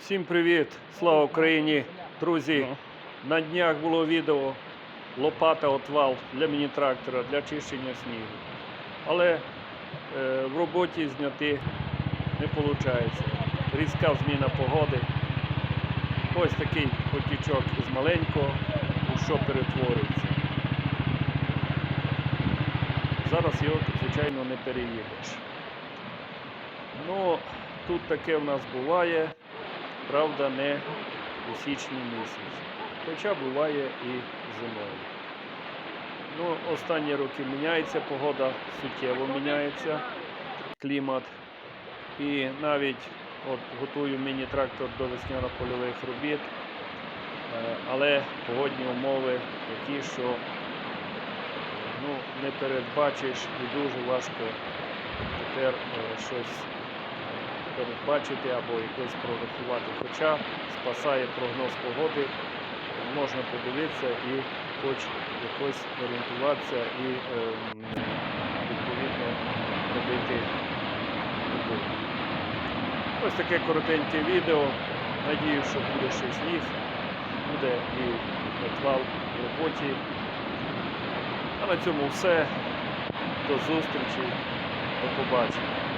Всім привіт! Слава Україні! Друзі, на днях було відео лопата отвал для міні-трактора для чищення снігу. Але е, в роботі зняти не виходить. Різка зміна погоди. Ось такий потічок із маленького, у що перетворюється. Зараз його, звичайно, не переїдеш. Ну, тут таке в нас буває, правда, не у січні місяці. Хоча буває і зимою. Ну, останні роки міняється погода, суттєво міняється клімат. І навіть от готую міні-трактор до весняно-польових робіт, е, але погодні умови такі, що ну, не передбачиш і дуже важко тепер е, щось передбачити або якось прорахувати. Хоча спасає прогноз погоди, можна подивитися і хоч якось орієнтуватися і е, відповідно робити роботу. Ось таке коротеньке відео. Надію, що буде ще сніг, буде і отвал в роботі. А на цьому все. До зустрічі. До побачення.